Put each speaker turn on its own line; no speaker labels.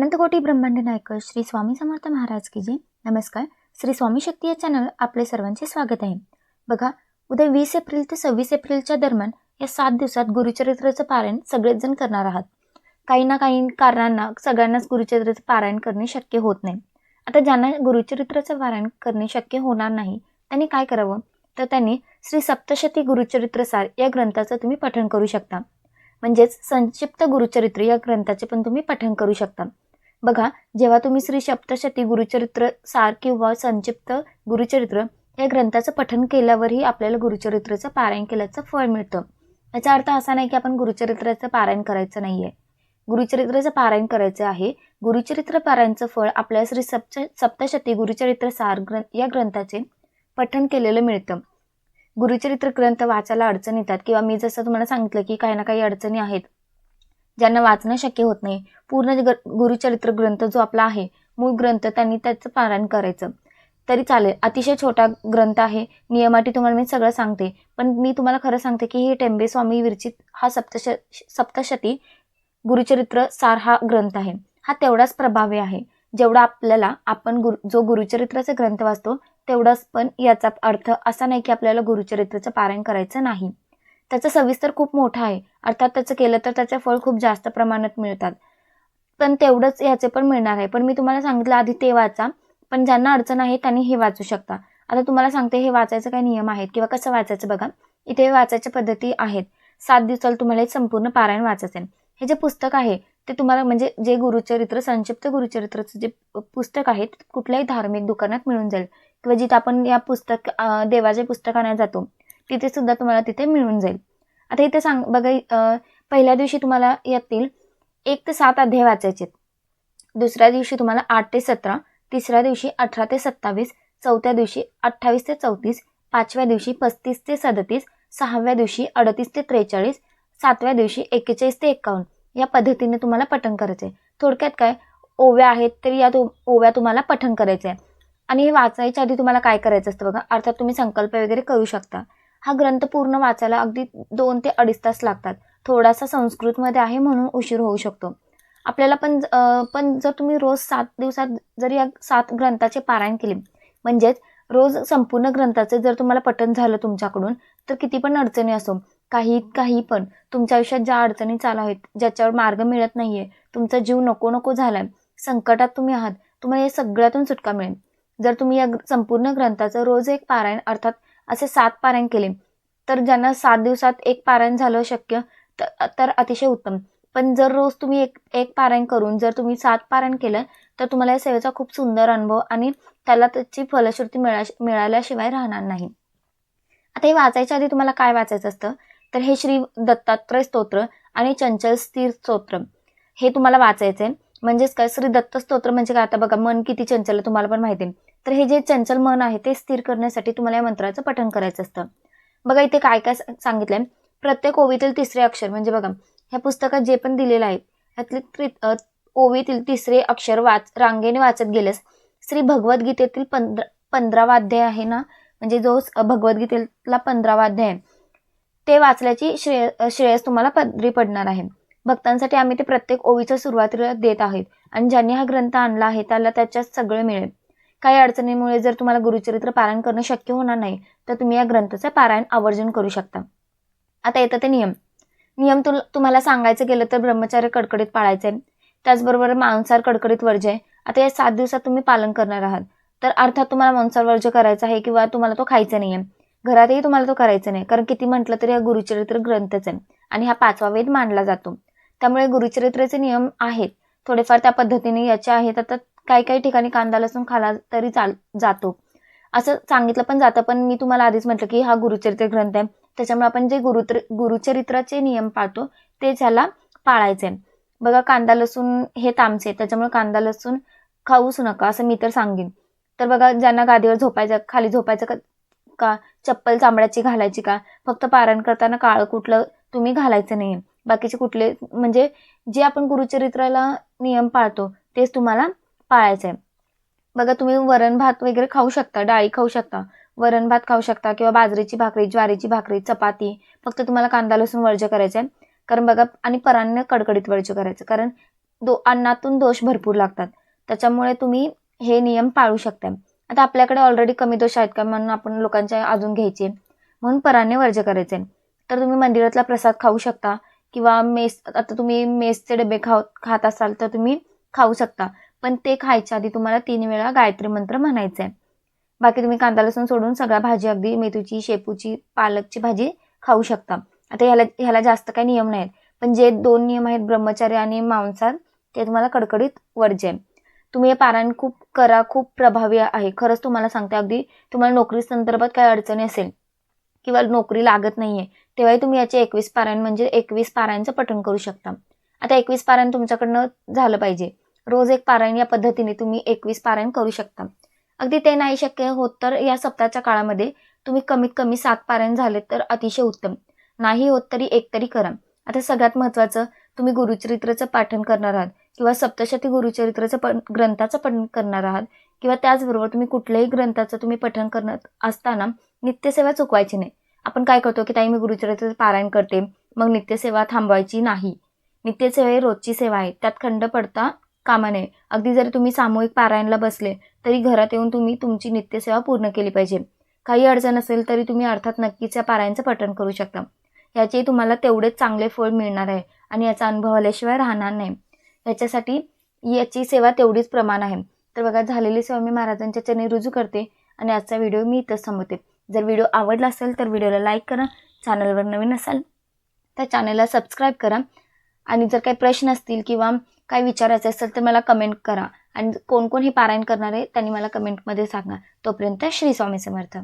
अनंतकोटी ब्रह्मांड नायक श्री स्वामी समर्थ महाराज की जी नमस्कार. श्री स्वामी शक्ती या चॅनल आपले सर्वांचे स्वागत आहे. बघा उद्या वीस एप्रिल ते सव्वीस एप्रिलच्या दरम्यान या सात दिवसात गुरुचरित्राचं पारायण सगळेच जण करणार आहात. काही ना काही कारणांना सगळ्यांनाच गुरुचरित्राचं पारायण करणे शक्य होत नाही. आता ज्यांना गुरुचरित्राचं पारायण करणे शक्य होणार नाही त्यांनी काय करावं? तर त्यांनी श्री सप्तशती गुरुचरित्रसार या ग्रंथाचं तुम्ही पठण करू शकता. म्हणजेच संक्षिप्त गुरुचरित्र या ग्रंथाचे पण तुम्ही पठण करू शकता. बघा जेव्हा तुम्ही श्री सप्तशती गुरुचरित्र सार किंवा संक्षिप्त गुरुचरित्र या ग्रंथाचं पठन केल्यावरही आपल्याला गुरुचरित्राचं पारायण केल्याचं फळ मिळतं. याचा अर्थ असा नाही की आपण गुरुचरित्राचं पारायण करायचं नाही आहे गुरुचरित्राचं पारायण करायचं आहे. गुरुचरित्र पारायणचं फळ आपल्या श्री सप्त सप्तशती गुरुचरित्र सार ग्रंथ या ग्रंथाचे पठन केलेलं मिळतं. गुरुचरित्र ग्रंथ वाचायला अडचण येतात किंवा मी जसं तुम्हाला सांगितलं की काही ना काही अडचणी आहेत. ज्यांना वाचणं शक्य होत नाही. पूर्ण ग गुरुचरित्र ग्रंथ जो आपला आहे मूळ ग्रंथ त्यांनी त्याचं पारायण करायचं. तरी चालेल. अतिशय छोटा ग्रंथ आहे. नियमाटी तुम्हाला मी सगळं सांगते. पण मी तुम्हाला खरं सांगते की हे टेंबे स्वामी विरचित हा सप्तश सप्तशती गुरुचरित्र सार हा ग्रंथ आहे. हा तेवढाच प्रभावी आहे. जेवढा आपल्याला आपण गुरु जो गुरुचरित्राचा ग्रंथ वाचतो तेवढाच पण याचा अर्थ असा नाही की आपल्याला गुरुचरित्राचं पारायण करायचं नाही. त्याचं सविस्तर खूप मोठा आहे. अर्थात त्याचं केलं तर त्याचे फळ खूप जास्त प्रमाणात मिळतात. पण तेवढंच याचे पण मिळणार आहे. पण मी तुम्हाला सांगितलं आधी ते वाचा. पण ज्यांना अडचण आहे त्यांनी हे वाचू शकता. आता तुम्हाला सांगते हे वाचायचं काही नियम आहेत किंवा कसं वाचायचं बघा. इथे वाचायच्या पद्धती आहेत. सात दिवसाला तुम्हाला हे संपूर्ण पारायण वाचायचं हे जे पुस्तक आहे ते तुम्हाला म्हणजे जे गुरुचरित्र संक्षिप्त गुरुचरित्राचं जे पुस्तक आहे ते कुठल्याही धार्मिक दुकानात मिळून जाईल. किंवा जिथे आपण या पुस्तक देवाचे पुस्तक आणायला जातो तिथे सुद्धा तुम्हाला तिथे मिळून जाईल. आता इथे सांग बघा पहिल्या दिवशी तुम्हाला यातील एक ते सात अध्याय वाचायचे दुसऱ्या दिवशी तुम्हाला आठ ते सतरा तिसऱ्या दिवशी अठरा ते सत्तावीस चौथ्या दिवशी अठ्ठावीस ते चौतीस पाचव्या दिवशी पस्तीस ते सदतीस सहाव्या दिवशी अडतीस ते त्रेचाळीस सातव्या दिवशी एक्केचाळीस ते एक्कावन्न. या पद्धतीने तुम्हाला पठण करायचं आहे थोडक्यात काय? ओव्या आहेत तर या ओव्या तुम्हाला पठण करायचं आहे आणि हे वाचायच्या आधी तुम्हाला काय करायचं असतं बघा? अर्थात तुम्ही संकल्प वगैरे करू शकता. हा ग्रंथ पूर्ण वाचायला अगदी दोन ते अडीच तास लागतात. थोडासा संस्कृतमध्ये आहे म्हणून उशीर होऊ शकतो. आपल्याला पण पण जर तुम्ही रोज सात दिवसात जर या सात ग्रंथाचे पारायण केले म्हणजेच रोज संपूर्ण ग्रंथाचे जर तुम्हाला पठण झालं तुमच्याकडून तर किती पण अडचणी असो काही काही पण तुमच्या आयुष्यात ज्या अडचणी चालू आहेत ज्याच्यावर मार्ग मिळत नाही आहे तुमचा जीव नको नको झाला आहे संकटात तुम्ही आहात तुम्हाला या सगळ्यातून सुटका मिळेल. जर तुम्ही या संपूर्ण ग्रंथाचं रोज एक पारायण अर्थात असे सात पारायण केले. तर ज्यांना सात दिवसात एक पारायण झालं शक्य तर अतिशय उत्तम. पण जर रोज तुम्ही एक एक पारायण करून जर तुम्ही सात पारायण केलं तर तुम्हाला या सेवेचा खूप सुंदर अनुभव आणि त्याला त्याची फलश्रुती मिळा मिळाल्याशिवाय राहणार नाही. आता हे वाचायच्या आधी तुम्हाला काय वाचायचं असतं? तर हे श्री दत्तात्रय स्तोत्र आणि चंचल स्थिर स्तोत्र. हे तुम्हाला वाचायचं आहे म्हणजेच काय? श्री दत्त स्तोत्र म्हणजे काय? आता बघा मन किती चंचल तुम्हाला पण माहिती आहे. तर हे जे चंचल मन आहे ते स्थिर करण्यासाठी तुम्हाला या मंत्राचं पठण करायचं असतं. बघा इथे काय काय सांगितलंय. प्रत्येक ओवीतील तिसरे अक्षर म्हणजे बघा ह्या पुस्तकात जे पण दिलेलं आहे ह्यातले ओवीतील तिसरे अक्षर वाच रांगेने वाचत गेलेस. श्री भगवद्गीतेतील पंधरा पंधरावा अध्याय आहे ना? म्हणजे जो भगवद्गीतेतला पंधरावा अध्याय ते वाचल्याची श्रेय श्रेयस तुम्हाला पदरी पडणार आहे. भक्तांसाठी आम्ही ते प्रत्येक ओवीच्या सुरुवातीला देत आहेत. आणि ज्यांनी हा ग्रंथ आणला आहे त्याला त्याच्यात सगळं मिळेल. काही अडचणीमुळे जर तुम्हाला गुरुचरित्र पारायण करणं शक्य होणार नाही तर तुम्ही या ग्रंथाचं पारायण आवर्जून करू शकता. आता येतं ते नियम. नियम तु तुम्हाला सांगायचं गेलं तर ब्रह्मचार्य कडकडीत पाळायचं. आहे त्याचबरोबर मांसार कडकडीत वर्ज आहे आता या सात दिवसात तुम्ही पालन करणार आहात. तर अर्थात तुम्हाला मांसार वर्ज करायचा आहे किंवा तुम्हाला तो खायचा नाही आहे घरातही तुम्हाला तो करायचा नाही. कारण किती म्हटलं तरी हा गुरुचरित्र ग्रंथच आहे आणि हा पाचवा वेद मानला जातो. त्यामुळे गुरुचरित्राचे नियम आहेत. थोडेफार त्या पद्धतीने याचे आहेत. आता काही काही ठिकाणी कांदा लसूण खाला तरी चाल जातो. असं सांगितलं पण जातं पण मी तुम्हाला आधीच म्हटलं की हा गुरुचरित्र ग्रंथ आहे. त्याच्यामुळे आपण जे गुरुत्र गुरुचरित्राचे नियम पाळतो ते त्याला पाळायचे. बघा कांदा लसूण हे तामचे त्याच्यामुळे कांदा लसूण खाऊच नका असं मी तर सांगेन. तर बघा ज्यांना गादीवर झोपायचं खाली झोपायचं का का चप्पल चांबड्याची घालायची का? फक्त पारायण करताना काळं कुठलं तुम्ही घालायचं नाही बाकीचे कुठले म्हणजे जे आपण गुरुचरित्राला नियम पाळतो तेच तुम्हाला पाळायचं आहे बघा तुम्ही वरण भात वगैरे खाऊ शकता डाळी खाऊ शकता. वरण भात खाऊ शकता किंवा बाजरीची भाकरी ज्वारीची भाकरी चपाती. फक्त तुम्हाला कांदा लसूण वर्ज करायचं आहे कारण बघा आणि परांना कडकडीत वर्ज करायचं. कारण दो अन्नातून दोष भरपूर लागतात. त्याच्यामुळे तुम्ही हे नियम पाळू शकता आता आपल्याकडे ऑलरेडी कमी दोष आहेत का म्हणून आपण लोकांच्या अजून घ्यायचे. म्हणून पराने वर्ज करायचे तर तुम्ही मंदिरातला प्रसाद खाऊ शकता किंवा मेस आता तुम्ही मेसचे डबे खाऊ खात असाल तर तुम्ही खाऊ शकता. पण ते खायच्या आधी तुम्हाला तीन वेळा गायत्री मंत्र म्हणायचं आहे बाकी तुम्ही कांदा लसूण सोडून सगळ्या भाजी अगदी मेथीची शेपूची पालकची भाजी खाऊ शकता. आता ह्याला ह्याला जास्त काही नियम नाहीत पण जे दोन नियम आहेत ब्रह्मचार्य आणि मांसाहार ते तुम्हाला कडकडीत वर्ज्य आहे तुम्ही हे पारायण खूप करा खूप प्रभावी आहे. खरंच तुम्हाला सांगते अगदी तुम्हाला नोकरी संदर्भात काही अडचणी असेल किंवा नोकरी लागत नाही आहे तेव्हाही तुम्ही याचे एकवीस पारायण म्हणजे एकवीस पारायणचं पठण करू शकता. आता एकवीस पारायण तुमच्याकडनं झालं पाहिजे. रोज एक पारायण या पद्धतीने तुम्ही एकवीस पारायण करू शकता. अगदी ते नाही शक्य होत तर या सप्ताहाच्या काळामध्ये तुम्ही कमीत कमी सात पारायण झाले तर अतिशय उत्तम. नाही होत तरी एक तरी करा. आता सगळ्यात महत्त्वाचं तुम्ही गुरुचरित्राचं पाठन करणार आहात किंवा सप्तशती गुरुचरित्राचं पण ग्रंथाचं पठण करणार आहात किंवा त्याचबरोबर तुम्ही कुठल्याही ग्रंथाचं तुम्ही पठण करत असताना नित्यसेवा चुकवायची नाही. आपण काय करतो की ताई मी गुरुचरित्राचं पारायण करते मग नित्यसेवा थांबवायची नाही. नित्यसेवा ही रोजची सेवा आहे. त्यात खंड पडता कामा नये अगदी जरी तुम्ही सामूहिक पारायणला बसले तरी घरात येऊन तुम्ही तुमची नित्यसेवा पूर्ण केली पाहिजे. काही अडचण असेल तरी तुम्ही अर्थात नक्कीच या पारायणचं पठण करू शकता. याचे तुम्हाला तेवढेच चांगले फळ मिळणार आहे आणि याचा अनुभव आल्याशिवाय राहणार नाही. याच्यासाठी याची सेवा तेवढीच प्रमाण आहे. तर बघा झालेली सेवा मी महाराजांच्या चरणी रुजू करते आणि आजचा व्हिडिओ मी इथंच थांबवते. जर व्हिडिओ आवडला असेल तर व्हिडिओला लाईक करा. चॅनलवर नवीन असाल तर चॅनलला सबस्क्राईब करा. आणि जर काही प्रश्न असतील किंवा काही विचारायचं असेल तर मला कमेंट करा. आणि कोण कोण हे पारायण करणार आहे त्यांनी मला कमेंटमध्ये सांगा. तोपर्यंत श्री स्वामी समर्थ.